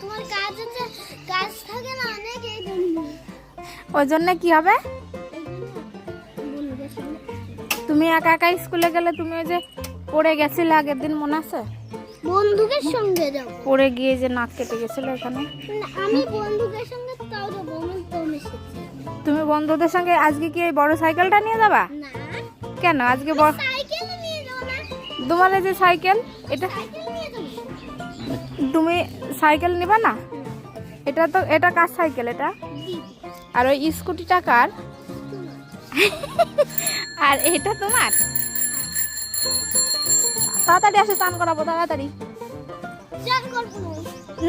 তোমার কাজ হচ্ছে কাজ থাকে না অনেক এই জন্য। ওই জন্য কি হবে? তুমি একা একা স্কুলে গেলে তুমি ওই যে পড়ে গেছিলে আগের দিন মনে আছে? বন্ধুদের সঙ্গে যাব। পড়ে গিয়ে যে নাক কেটে গেছিল এখানে আমি বন্ধুদের সঙ্গে তাও যাব তুমি বন্ধুদের সঙ্গে আজকে কি এই বড় সাইকেলটা নিয়ে যাবা? না। কেন? আজকে বড় সাইকেল নিয়ে যাব না। তোমার এই যে সাইকেল এটা তুমি সাইকেল নিবা না? এটা তো এটা কার সাইকেল এটা? আর ওই স্কুটিটা কার? আর এটা তোমার? তাড়াতাড়ি আসো চান করাবো তাড়াতাড়ি।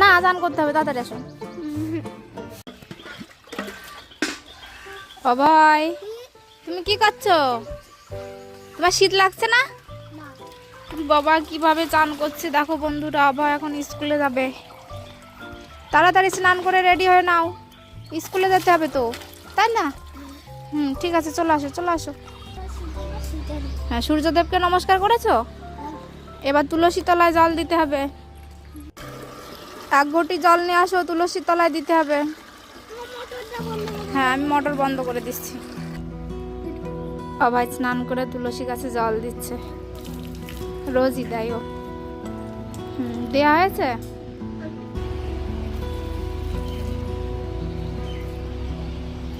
না চান করতে হবে তাড়াতাড়ি আসো। ভাই তুমি কি করছ? তোমার শীত লাগছে না? বাবা কীভাবে চান করছে, দেখো বন্ধুরা আবার এখন স্কুলে যাবে। তাড়াতাড়ি স্নান করে রেডি হয়ে নাও। স্কুলে যেতে হবে তো, তাই না? হুম, ঠিক আছে, চলে আসো চলে আসো। হ্যাঁ সূর্যদেবকে নমস্কার করেছ? এবার তুলসী তলায় জল দিতে হবে। এক ঘটি জল নিয়ে আসো, তুলসী তলায় দিতে হবে। হ্যাঁ আমি মোটর বন্ধ করে দিচ্ছি। সবাই স্নান করে তুলসী গাছে জল দিচ্ছে। রোজই দেয় ও দেওয়া হয়েছে?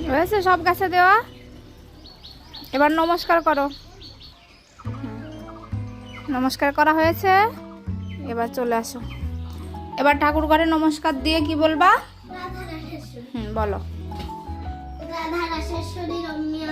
হয়েছে সব গাছে দেওয়া? এবার নমস্কার করো। নমস্কার করা হয়েছে এবার চলে আসো। এবার ঠাকুর ঘরে নমস্কার দিয়ে কি বলবা? হুম বলো। রাধা রাশেশ্বরী রম্যা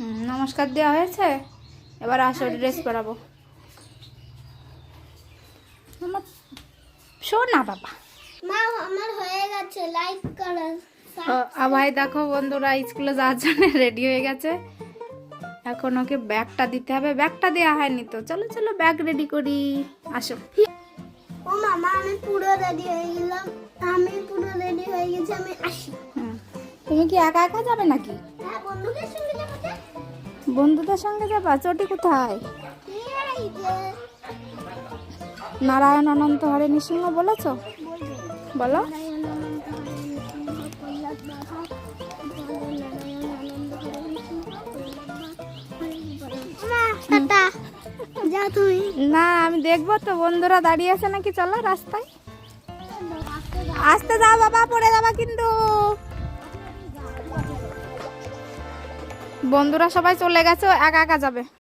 নমস্কার দেওয়া হয়েছে? এবার আসো ড্রেস পরাবো। আমার শোন না বাবা। মা আমার হয়ে গেছে লাইক করা দেখো বন্ধুরা স্কুলে যাওয়ার জন্য রেডি হয়ে গেছে। এখন ওকে ব্যাগটা দিতে হবে। ব্যাগটা দেওয়া হয়নি তো। চলো চলো ব্যাগ রেডি করি। আসো। ও মামা আমি পুরো রেডি হয়ে গেলাম। আমি পুরো রেডি হয়ে গেছি আমি আসি। তুমি কি একা একা যাবে নাকি? বন্ধুদের সঙ্গে যাবা? চটি কোথায়? নারায়ণ অনন্ত হরে নিঃসিংহ বলেছ? বলো। না, আমি দেখব তো, বন্ধুরা দাঁড়িয়ে আছে নাকি? চলো, রাস্তায়। আসতে যাও বাবা, পড়ে যাবা কিন্তু বন্ধুরা সবাই চলে গেছে একা একা যাবে।